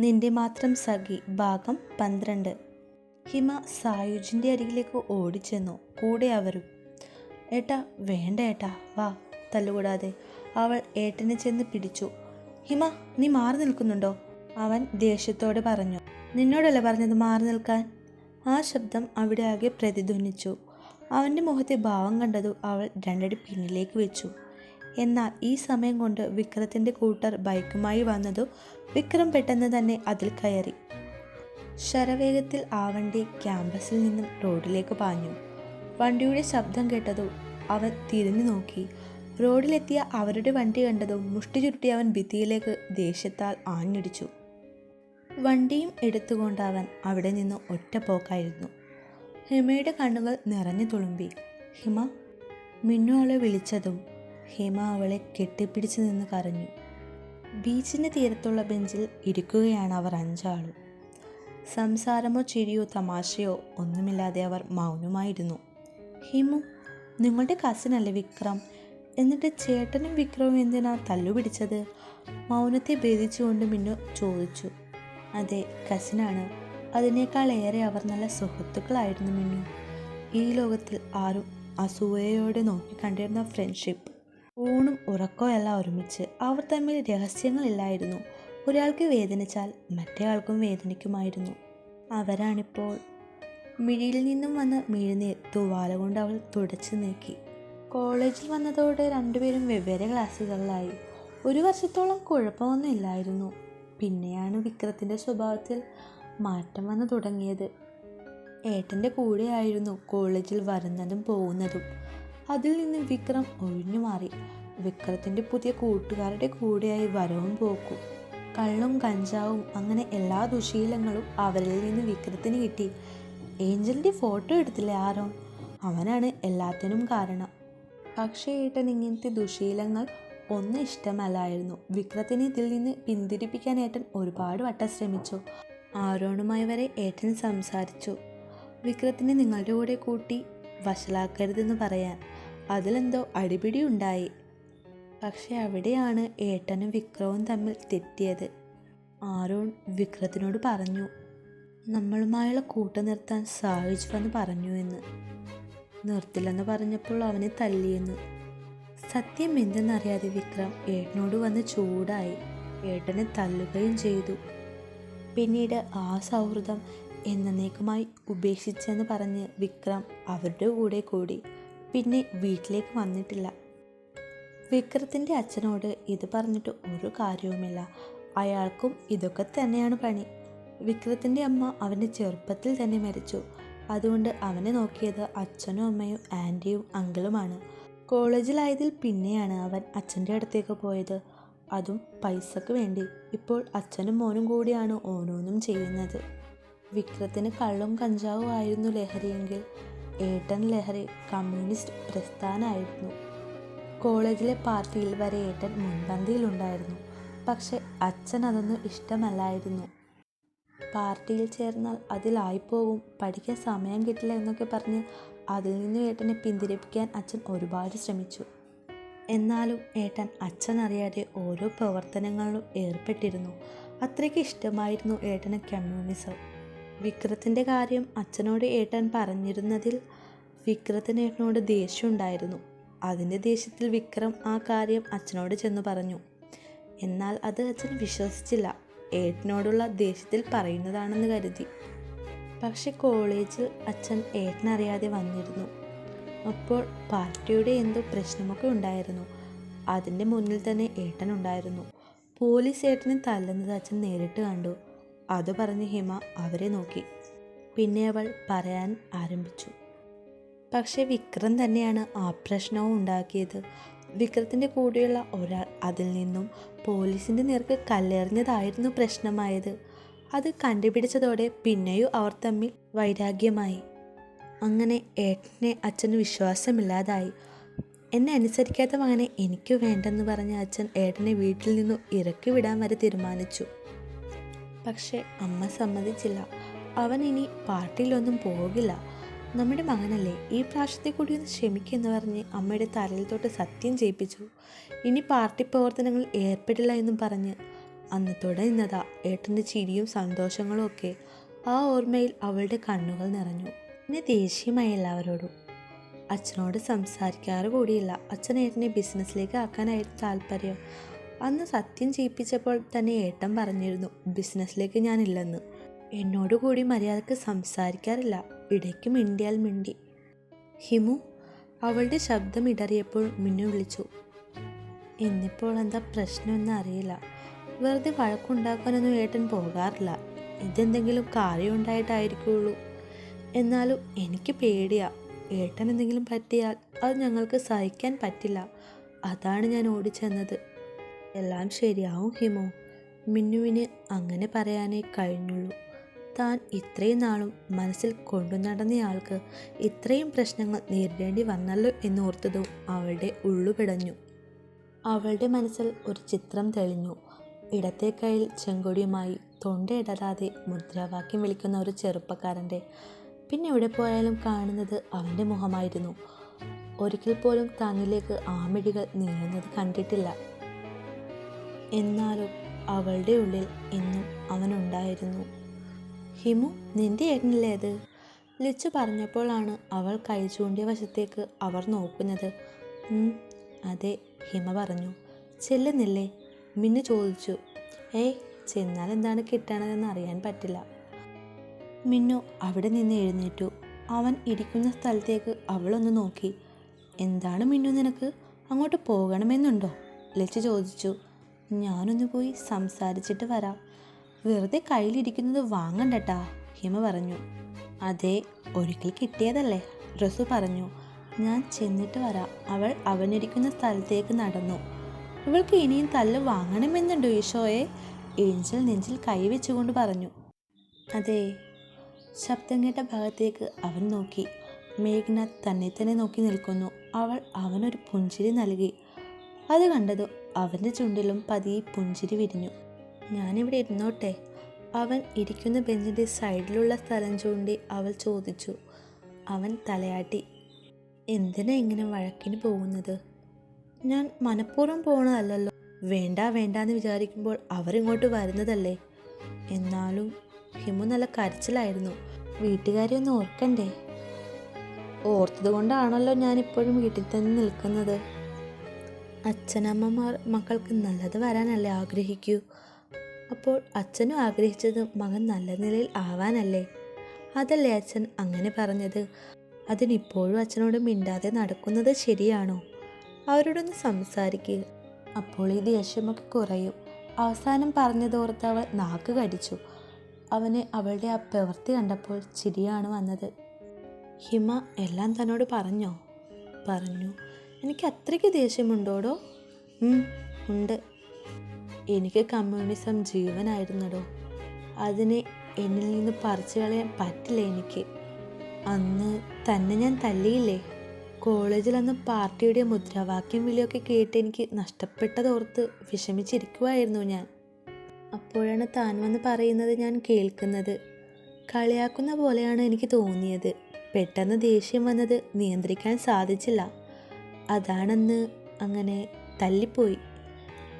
നിന്റെ മാത്രം സഖി ഭാഗം പന്ത്രണ്ട്. ഹിമ സായുജിന്റെ അരികിലേക്ക് ഓടിച്ചെന്നു. കൂടെ അവരും. ഏട്ടാ വേണ്ട ഏട്ടാ വാ തല്ലുകൂടാതെ. അവൾ ഏട്ടനെ ചെന്ന് പിടിച്ചു. ഹിമ നീ മാറി നിൽക്കുന്നുണ്ടോ? അവൻ ദേഷ്യത്തോടെ പറഞ്ഞു. നിന്നോടല്ലേ പറഞ്ഞത് മാറി നിൽക്കാൻ? ആ ശബ്ദം അവിടെ ആകെ പ്രതിധ്വനിച്ചു. അവന്റെ മുഖത്തെ ഭാവം കണ്ടതു അവൾ രണ്ടടി പിന്നിലേക്ക് വെച്ചു. എന്നാൽ ഈ സമയം കൊണ്ട് വിക്രത്തിന്റെ കൂട്ടർ ബൈക്കുമായി വന്നതു വിക്രം പെട്ടെന്ന് തന്നെ അതിൽ കയറി. ശരവേഗത്തിൽ ആ വണ്ടി ക്യാമ്പസിൽ നിന്നും റോഡിലേക്ക് പാഞ്ഞു. വണ്ടിയുടെ ശബ്ദം കേട്ടതും അവൻ തിരിഞ്ഞു നോക്കി. റോഡിലെത്തിയ അവരുടെ വണ്ടി കണ്ടതും മുഷ്ടി ചുരുട്ടി അവൻ ഭിത്തിയിലേക്ക് ദേഷ്യത്താൽ ആഞ്ഞിടിച്ചു. വണ്ടിയും എടുത്തുകൊണ്ട് അവൻ അവിടെ നിന്ന് ഒറ്റ പോക്കായിരുന്നു ഹിമയുടെ കണ്ണുകൾ നിറഞ്ഞു തുളുമ്പി. ഹിമ മിന്നു അവളെ വിളിച്ചതും ഹിമ അവളെ കെട്ടിപ്പിടിച്ച് നിന്ന് കരഞ്ഞു. ബീച്ചിന്റെ തീരത്തുള്ള ബെഞ്ചിൽ ഇരിക്കുകയാണ് അവർ അഞ്ചാളും. സംസാരമോ ചിരിയോ തമാശയോ ഒന്നുമില്ലാതെ അവർ മൗനമായിരുന്നു. ഹിമു നിങ്ങളുടെ കസിനല്ലേ വിക്രം? എന്നിട്ട് ചേട്ടനും വിക്രവും എന്തിനാ തല്ലുപിടിച്ചത്? മൗനത്തെ ഭേദിച്ചുകൊണ്ട് മിന്നു ചോദിച്ചു. അതെ കസിനാണ് അതിനേക്കാൾ ഏറെ അവർ നല്ല സുഹൃത്തുക്കളായിരുന്നു മിന്നു. ഈ ലോകത്തിൽ ആരും അസൂയയോടെ നോക്കി കണ്ടിരുന്ന ഫ്രണ്ട്ഷിപ്പ് ഊണും ഉറക്കവും ഒരുമിച്ച് അവർ തമ്മിൽ രഹസ്യങ്ങളില്ലായിരുന്നു. ഒരാൾക്ക് വേദനിച്ചാൽ മറ്റേയാൾക്കും വേദനിക്കുമായിരുന്നു. അവരാണിപ്പോൾ. മിഴിയിൽ നിന്നും വന്ന മിഴിനീർ തൂവാല കൊണ്ട് അവൾ തുടച്ചു നീക്കി. കോളേജിൽ വന്നതോടെ രണ്ടുപേരും വെവ്വേറെ ക്ലാസ്സുകളിലായി. ഒരു വർഷത്തോളം കുഴപ്പമൊന്നും ഇല്ലായിരുന്നു. പിന്നെയാണ് വിക്രത്തിന്റെ സ്വഭാവത്തിൽ മാറ്റം വന്നു തുടങ്ങിയത്. ഏട്ടന്റെ കൂടെയായിരുന്നു കോളേജിൽ വരുന്നതും പോകുന്നതും. അതിൽ നിന്ന് വിക്രം ഒഴിഞ്ഞു മാറി. വിക്രത്തിന്റെ പുതിയ കൂട്ടുകാരുടെ കൂടെയായി വരവും പോക്കും. കള്ളും കഞ്ചാവും അങ്ങനെ എല്ലാ ദുശീലങ്ങളും അവരിൽ നിന്ന് വിക്രത്തിന് കിട്ടി. ഏഞ്ചലിന്റെ ഫോട്ടോ എടുത്തില്ലേ ആരോ അവനാണ് എല്ലാത്തിനും കാരണം. പക്ഷേ ഏട്ടൻ ഇങ്ങനത്തെ ദുശീലങ്ങൾ ഒന്നും ഇഷ്ടമല്ലായിരുന്നു. വിക്രത്തിനെ ഇതിൽ നിന്ന് പിന്തിരിപ്പിക്കാൻ ഏട്ടൻ ഒരുപാട് വട്ടം ശ്രമിച്ചു. ആരോണുമായി വരെ ഏട്ടൻ സംസാരിച്ചു. വിക്രത്തിനെ നിങ്ങളുടെ കൂടെ കൂട്ടി വഷളാക്കരുതെന്ന് പറയാൻ. അതിലെന്തോ അടിപിടി ഉണ്ടായി. പക്ഷെ അവിടെയാണ് ഏട്ടനും വിക്രവും തമ്മിൽ തെറ്റിയത്. ആരോൺ വിക്രത്തിനോട് പറഞ്ഞു നമ്മളുമായുള്ള കൂട്ടു നിർത്താൻ സാധിച്ചുവെന്ന് പറഞ്ഞു എന്ന്. നിർത്തില്ലെന്ന് പറഞ്ഞപ്പോൾ അവനെ തല്ലിയെന്ന്. സത്യം എന്തെന്നറിയാതെ വിക്രം ഏട്ടനോട് വന്ന് ചൂടായി. ഏട്ടനെ തല്ലുകയും ചെയ്തു. പിന്നീട് ആ സൗഹൃദം എന്നേക്കുമായി ഉപേക്ഷിച്ചെന്ന് പറഞ്ഞ് വിക്രം അവരുടെ കൂടെ കൂടി. പിന്നെ വീട്ടിലേക്ക് വന്നിട്ടില്ല. വിക്രത്തിന്റെ അച്ഛനോട് ഇത് പറഞ്ഞിട്ട് ഒരു കാര്യവുമില്ല. അയാൾക്കും ഇതൊക്കെ തന്നെയാണ് പണി. വിക്രത്തിന്റെ അമ്മ അവന്റെ ചെറുപ്പത്തിൽ തന്നെ മരിച്ചു. അതുകൊണ്ട് അവനെ നോക്കിയത് അച്ഛനും അമ്മയും ആന്റിയും അങ്കിളുമാണ്. കോളേജിലായതിൽ പിന്നെയാണ് അവൻ അച്ഛന്റെ അടുത്തേക്ക് പോയത്. അതും പൈസക്ക് വേണ്ടി. ഇപ്പോൾ അച്ഛനും മോനും കൂടിയാണ് ഓരോന്നും ചെയ്യുന്നത്. വിക്രത്തിന് കള്ളും കഞ്ചാവും ആയിരുന്നു ലഹരിയെങ്കിൽ. ഏട്ടൻ ലഹരി കമ്മ്യൂണിസ്റ്റ് പ്രസ്ഥാനമായിരുന്നു കോളേജിലെ പാർട്ടിയിൽ വരെ ഏട്ടൻ മുൻപന്തിയിലുണ്ടായിരുന്നു. പക്ഷെ അച്ഛൻ അതൊന്നും ഇഷ്ടമല്ലായിരുന്നു. പാർട്ടിയിൽ ചേർന്നാൽ അതിലായിപ്പോകും. പഠിക്കാൻ സമയം കിട്ടില്ല എന്നൊക്കെ പറഞ്ഞ് അതിൽ നിന്ന് ഏട്ടനെ പിന്തിരിപ്പിക്കാൻ അച്ഛൻ ഒരുപാട് ശ്രമിച്ചു. എന്നാലും ഏട്ടൻ അച്ഛൻ അറിയാതെ ഓരോ പ്രവർത്തനങ്ങളിലും ഏർപ്പെട്ടിരുന്നു. അത്രയ്ക്ക് ഇഷ്ടമായിരുന്നു ഏട്ടന് കമ്മ്യൂണിസം. വിക്രത്തിന്റെ കാര്യം അച്ഛനോട് ഏട്ടൻ പറഞ്ഞിരുന്നതിൽ വിക്രത്തിന് ഏട്ടനോട് ദേഷ്യമുണ്ടായിരുന്നു. അതിന്റെ ദേഷ്യത്തിൽ വിക്രം ആ കാര്യം അച്ഛനോട് ചെന്ന് പറഞ്ഞു. എന്നാൽ അത് അച്ഛൻ വിശ്വസിച്ചില്ല. ഏട്ടനോടുള്ള ദേഷ്യത്തിൽ പറയുന്നതാണെന്ന് കരുതി. പക്ഷെ കോളേജിൽ അച്ഛൻ ഏട്ടനറിയാതെ വന്നിരുന്നു. അപ്പോൾ പാർട്ടിയുടെ എന്തോ പ്രശ്നമൊക്കെ ഉണ്ടായിരുന്നു. അതിന്റെ മുന്നിൽ തന്നെ ഏട്ടൻ ഉണ്ടായിരുന്നു. പോലീസ് ഏട്ടനെ തല്ലുന്നത് അച്ഛൻ നേരിട്ട് കണ്ടു. അത് പറഞ്ഞ് ഹിമ അവരെ നോക്കി. പിന്നെ അവൾ പറയാൻ ആരംഭിച്ചു. പക്ഷേ വിക്രം തന്നെയാണ് ആ പ്രശ്നവും ഉണ്ടാക്കിയത്. വിക്രത്തിന്റെ കൂടെയുള്ള ഒരാൾ അതിൽ നിന്നും പോലീസിന്റെ നേർക്ക് കല്ലെറിഞ്ഞതായിരുന്നു പ്രശ്നമായത്. അത് കണ്ടുപിടിച്ചതോടെ പിന്നെയും അവർ തമ്മിൽ വൈരാഗ്യമായി. അങ്ങനെ ഏട്ടനെ അച്ഛന് വിശ്വാസമില്ലാതായി. എന്നെ അനുസരിക്കാത്ത മകനെ എനിക്ക് വേണ്ടെന്ന് പറഞ്ഞ അച്ഛൻ ഏട്ടനെ വീട്ടിൽ നിന്നും ഇറക്കി വിടാൻ വരെ തീരുമാനിച്ചു. പക്ഷേ അമ്മ സമ്മതിച്ചില്ല. അവൻ ഇനി പാർട്ടിയിലൊന്നും പോകില്ല. നമ്മുടെ മകനല്ലേ ഈ പ്രാവശ്യത്തെ കൂടി ഒന്ന് ക്ഷമിക്കുമെന്ന് പറഞ്ഞ് അമ്മയുടെ തലയിൽ തൊട്ട് സത്യം ചെയ്യിപ്പിച്ചു ഇനി പാർട്ടി പ്രവർത്തനങ്ങൾ ഏർപ്പെടില്ല എന്നും പറഞ്ഞ് അന്നത്തോടെ നിന്നതാ ഏട്ടന്റെ ചിരിയും സന്തോഷങ്ങളും ഒക്കെ. ആ ഓർമ്മയിൽ അവളുടെ കണ്ണുകൾ നിറഞ്ഞു. പിന്നെ ദേഷ്യമായി എല്ലാവരോടും. അച്ഛനോട് സംസാരിക്കാറ് കൂടിയില്ല. അച്ഛൻ ഏട്ടനെ ബിസിനസ്സിലേക്ക് ആക്കാനായിരുന്നു താല്പര്യം. അന്ന് സത്യം ചെയ്യിപ്പിച്ചപ്പോൾ തന്നെ ഏട്ടൻ പറഞ്ഞിരുന്നു ബിസിനസ്സിലേക്ക് ഞാനില്ലെന്ന്. എന്നോട് കൂടി മര്യാദയ്ക്ക് സംസാരിക്കാറില്ല. ഇടയ്ക്ക് മിണ്ടിയാൽ മിണ്ടി. ഹിമു അവളുടെ ശബ്ദം ഇടറിയപ്പോൾ മിന്നു വിളിച്ചു ഇന്നിപ്പോൾ എന്താ പ്രശ്നമെന്ന് അറിയില്ല. വെറുതെ വഴക്കുണ്ടാക്കാനൊന്നും ഏട്ടൻ പോകാറില്ല. ഇതെന്തെങ്കിലും കാര്യം ഉണ്ടായിട്ടായിരിക്കുള്ളൂ. എന്നാലും എനിക്ക് പേടിയാ. ഏട്ടൻ എന്തെങ്കിലും പറ്റിയാൽ അത് ഞങ്ങൾക്ക് സഹിക്കാൻ പറ്റില്ല. അതാണ് ഞാൻ ഓടിച്ചെന്നത്. എല്ലാം ശരിയാവും ഹിമോ. മിന്നുവിന് അങ്ങനെ പറയാനേ കഴിഞ്ഞുള്ളൂ. താൻ ഇത്രയും നാളും മനസ്സിൽ കൊണ്ടു നടന്നയാൾക്ക് ഇത്രയും പ്രശ്നങ്ങൾ നേരിടേണ്ടി വന്നല്ലോ എന്നോർത്തതും അവളുടെ ഉള്ളുപിടഞ്ഞു അവളുടെ മനസ്സിൽ ഒരു ചിത്രം തെളിഞ്ഞു. ഇടത്തെ കയ്യിൽ ചെങ്കൊടിയുമായി തൊണ്ടയിടരാതെ മുദ്രാവാക്യം വിളിക്കുന്ന ഒരു ചെറുപ്പക്കാരന്റെ പിന്നെ എവിടെ പോയാലും കാണുന്നത് അവന്റെ മുഖമായിരുന്നു. ഒരിക്കൽ പോലും തന്നിലേക്ക് ആമിഴികൾ നീങ്ങുന്നത് കണ്ടിട്ടില്ല. എന്നാലും അവളുടെ ഉള്ളിൽ എന്നും അവനുണ്ടായിരുന്നു. ഹിമു നിന്റെ ഏട്ടനല്ലേ അത് ലിച്ചു പറഞ്ഞപ്പോഴാണ് അവൾ കൈ ചൂണ്ടിയ വശത്തേക്ക് അവർ നോക്കുന്നത്. അതെ ഹിമ പറഞ്ഞു. ചെല്ലുന്നില്ലേ? മിന്നു ചോദിച്ചു. ഏയ് ചെന്നാൽ എന്താണ് കിട്ടണതെന്ന് അറിയാൻ പറ്റില്ല. മിന്നു അവിടെ നിന്ന് എഴുന്നേറ്റു. അവൻ ഇരിക്കുന്ന സ്ഥലത്തേക്ക് അവളൊന്ന് നോക്കി. എന്താണ് മിന്നു നിനക്ക്? അങ്ങോട്ട് പോകണമെന്നുണ്ടോ? ലച്ചു ചോദിച്ചു. ഞാനൊന്ന് പോയി സംസാരിച്ചിട്ട് വരാം. വെറുതെ കയ്യിലിരിക്കുന്നത് വാങ്ങണ്ടട്ടാ ഹിമ പറഞ്ഞു. അതെ ഒരിക്കൽ കിട്ടിയതല്ലേ റസു പറഞ്ഞു. ഞാൻ ചെന്നിട്ട് വരാം. അവൾ അവനിരിക്കുന്ന സ്ഥലത്തേക്ക് നടന്നു. ഇവൾക്ക് ഇനിയും തല്ല് വാങ്ങണമെന്നുണ്ടോ ഈശോയെ? ഏഞ്ചൽ നെഞ്ചിൽ കൈവച്ചുകൊണ്ട് പറഞ്ഞു. അതെ. ശബ്ദം കേട്ട ഭാഗത്തേക്ക് അവൻ നോക്കി. മേഘ്നാഥ് തന്നെ തന്നെ നോക്കി നിൽക്കുന്നു. അവൾ അവനൊരു പുഞ്ചിരി നൽകി. അത് കണ്ടതും അവന്റെ ചുണ്ടിലും പതിയെ പുഞ്ചിരി വിരിഞ്ഞു. ഞാനിവിടെ ഇരുന്നോട്ടെ. അവൻ ഇരിക്കുന്ന ബെഞ്ചിന്റെ സൈഡിലുള്ള സ്ഥലം ചൂണ്ടി അവൾ ചോദിച്ചു. അവൻ തലയാട്ടി. എന്തിനാ ഇങ്ങനെ വഴക്കിന് പോകുന്നത്? ഞാൻ മനഃപൂർവം പോകണതല്ലോ വേണ്ട വേണ്ട എന്ന് വിചാരിക്കുമ്പോൾ അവരിങ്ങോട്ട് വരുന്നതല്ലേ? എന്നാലും ഹിമു നല്ല കരച്ചിലായിരുന്നു. വീട്ടുകാരെ ഒന്ന് ഓർക്കണ്ടേ? ഓർത്തത് കൊണ്ടാണല്ലോ ഞാനിപ്പോഴും വീട്ടിൽ തന്നെ നിൽക്കുന്നത്. അച്ഛനമ്മമാർ മക്കൾക്ക് നല്ലത് വരാനല്ലേ ആഗ്രഹിക്കൂ? അപ്പോൾ അച്ഛനും ആഗ്രഹിച്ചത് മകൻ നല്ല നിലയിൽ ആവാനല്ലേ? അതല്ലേ അച്ഛൻ അങ്ങനെ പറഞ്ഞത്? അതിനിപ്പോഴും അച്ഛനോട് മിണ്ടാതെ നടക്കുന്നത് ശരിയാണോ? അവരോടൊന്ന് സംസാരിക്കുക അപ്പോൾ ഈ ദേഷ്യമൊക്കെ കുറയും. അവസാനം പറഞ്ഞതോർത്ത് അവൾ നാക്ക് കടിച്ചു. അവന് അവളുടെ ആ പ്രവൃത്തി കണ്ടപ്പോൾ ചിരിയാണ് വന്നത്. ഹിമ എല്ലാം തന്നോട് പറഞ്ഞോ? പറഞ്ഞു. എനിക്ക് അത്രയ്ക്ക് ദേഷ്യമുണ്ടോടോ ഉണ്ട്. എനിക്ക് കമ്മ്യൂണിസം ജീവനായിരുന്നടോ. അതിനെ എന്നിൽ നിന്ന് പറിച്ചു കളയാൻ പറ്റില്ല എനിക്ക്. അന്ന് തന്നെ ഞാൻ തല്ലിയില്ലേ? കോളേജിൽ അന്ന് പാർട്ടിയുടെ മുദ്രാവാക്യം വിളിയൊക്കെ കേട്ട് എനിക്ക് നഷ്ടപ്പെട്ടതോർത്ത് വിഷമിച്ചിരിക്കുമായിരുന്നു ഞാൻ. അപ്പോഴാണ് താൻ വന്ന് പറയുന്നത് ഞാൻ കേൾക്കുന്നത്. കളിയാക്കുന്ന പോലെയാണ് എനിക്ക് തോന്നിയത്. പെട്ടെന്ന് ദേഷ്യം വന്നത് നിയന്ത്രിക്കാൻ സാധിച്ചില്ല. അതാണെന്ന് അങ്ങനെ തല്ലിപ്പോയി.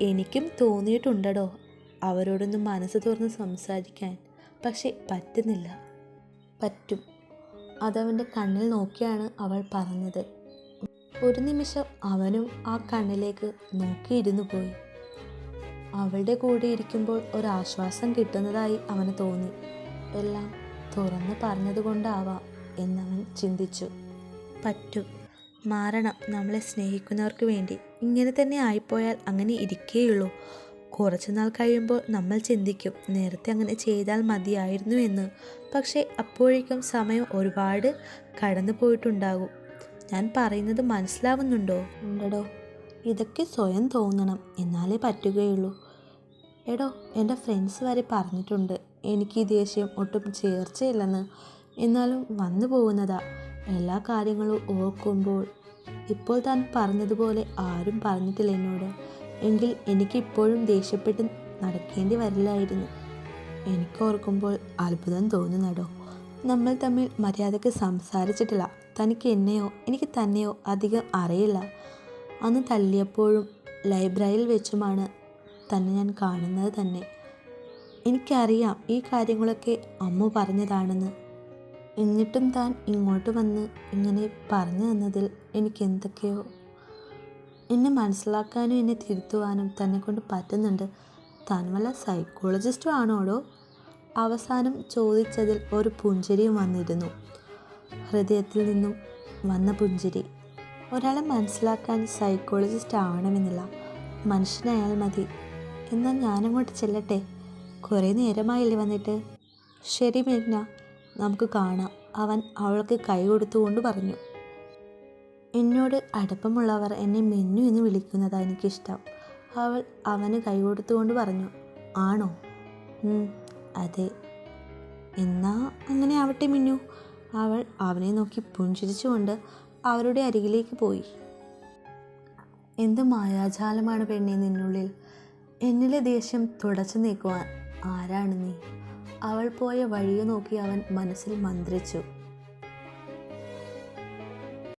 എനിക്കും തോന്നിയിട്ടുണ്ടടോ അവരോടൊന്ന് മനസ്സ് തുറന്ന് സംസാരിക്കാൻ. പക്ഷെ പറ്റുന്നില്ല. പറ്റും. അതവന്റെ കണ്ണിൽ നോക്കിയാണ് അവൾ പറഞ്ഞത്. ഒരു നിമിഷം അവനും ആ കണ്ണിലേക്ക് നോക്കിയിരുന്നു പോയി. അവളുടെ കൂടെ ഇരിക്കുമ്പോൾ ഒരാശ്വാസം കിട്ടുന്നതായി അവന് തോന്നി. എല്ലാം തുറന്ന് പറഞ്ഞതുകൊണ്ടാവാം എന്നവൻ ചിന്തിച്ചു. പറ്റും. മാറണം നമ്മളെ സ്നേഹിക്കുന്നവർക്ക് വേണ്ടി. ഇങ്ങനെ തന്നെ ആയിപ്പോയാൽ അങ്ങനെ ഇരിക്കേയുള്ളൂ. കുറച്ച് നാൾ കഴിയുമ്പോൾ നമ്മൾ ചിന്തിക്കും നേരത്തെ അങ്ങനെ ചെയ്താൽ മതിയായിരുന്നു എന്ന്. പക്ഷേ അപ്പോഴേക്കും സമയം ഒരുപാട് കടന്നു പോയിട്ടുണ്ടാകും. ഞാൻ പറയുന്നത് മനസ്സിലാവുന്നുണ്ടോ? ഉണ്ടടോ. ഇതൊക്കെ സ്വയം തോന്നണം എന്നാലേ പറ്റുകയുള്ളൂ. എടോ എന്റെ ഫ്രണ്ട്സ് വരെ പറഞ്ഞിട്ടുണ്ട് എനിക്ക് ഈ ദേഷ്യം ഒട്ടും ചേർച്ചയില്ലെന്ന്. എന്നാലും വന്നു പോകുന്നതാ. എല്ലാ കാര്യങ്ങളും ഓർക്കുമ്പോൾ ഇപ്പോൾ താൻ പറഞ്ഞതുപോലെ ആരും പറഞ്ഞിട്ടില്ല എന്നോട്. എങ്കിൽ എനിക്കിപ്പോഴും ദേഷ്യപ്പെട്ട് നടക്കേണ്ടി വരില്ലായിരുന്നു. എനിക്ക് ഓർക്കുമ്പോൾ അത്ഭുതം തോന്നുന്നടോ. നമ്മൾ തമ്മിൽ മര്യാദയ്ക്ക് സംസാരിച്ചിട്ടില്ല. തനിക്ക് എന്നെയോ എനിക്ക് തന്നെയോ അധികം അറിയില്ല. അന്ന് തല്ലിയപ്പോഴും ലൈബ്രറിയിൽ വെച്ചുമാണ് തന്നെ ഞാൻ കാണുന്നത് തന്നെ. എനിക്കറിയാം ഈ കാര്യങ്ങളൊക്കെ അമ്മ പറഞ്ഞതാണെന്ന്. എന്നിട്ടും താൻ ഇങ്ങോട്ട് വന്ന് ഇങ്ങനെ പറഞ്ഞു തന്നതിൽ എനിക്ക് എന്തൊക്കെയോ എന്നെ മനസ്സിലാക്കാനും എന്നെ തിരുത്തുവാനും തന്നെ കൊണ്ട് പറ്റുന്നുണ്ട്. താൻ വല്ല സൈക്കോളജിസ്റ്റും ആണോടോ? അവസാനം ചോദിച്ചതിൽ ഒരു പുഞ്ചിരിയും വന്നിരുന്നു. ഹൃദയത്തിൽ നിന്നും വന്ന പുഞ്ചിരി. ഒരാളെ മനസ്സിലാക്കാൻ സൈക്കോളജിസ്റ്റ് ആവണമെന്നില്ല. മനുഷ്യനായാൽ മതി. എന്നാൽ ഞാനങ്ങോട്ട് ചെല്ലട്ടെ. കുറേ നേരമായില്ലേ വന്നിട്ട്. ശരി മേഘ്ന. നമുക്ക് കാണാം. അവൻ അവൾക്ക് കൈ കൊടുത്തുകൊണ്ട് പറഞ്ഞു എന്നോട് അടുപ്പമുള്ളവർ എന്നെ മിന്നു എന്ന് വിളിക്കുന്നതാണ് എനിക്കിഷ്ടം. അവൾ അവന് കൈ കൊടുത്തുകൊണ്ട് പറഞ്ഞു ആണോ? "ഉം, അതെ. എന്നാ അങ്ങനെ ആവട്ടെ മിന്നു. അവൾ അവനെ നോക്കി പുഞ്ചിരിച്ചുകൊണ്ട് അവരുടെ അരികിലേക്ക് പോയി. എന്ത് മായാജാലമാണ് പെണ്ണെ നിന്നുള്ളിൽ? എന്നിലെ ദേഷ്യം തുടച്ചു നീക്കുവാൻ ആരാണ് നീ? അവൾ പോയ വഴിയെ നോക്കി അവൻ മനസ്സിൽ മന്ത്രിച്ചു.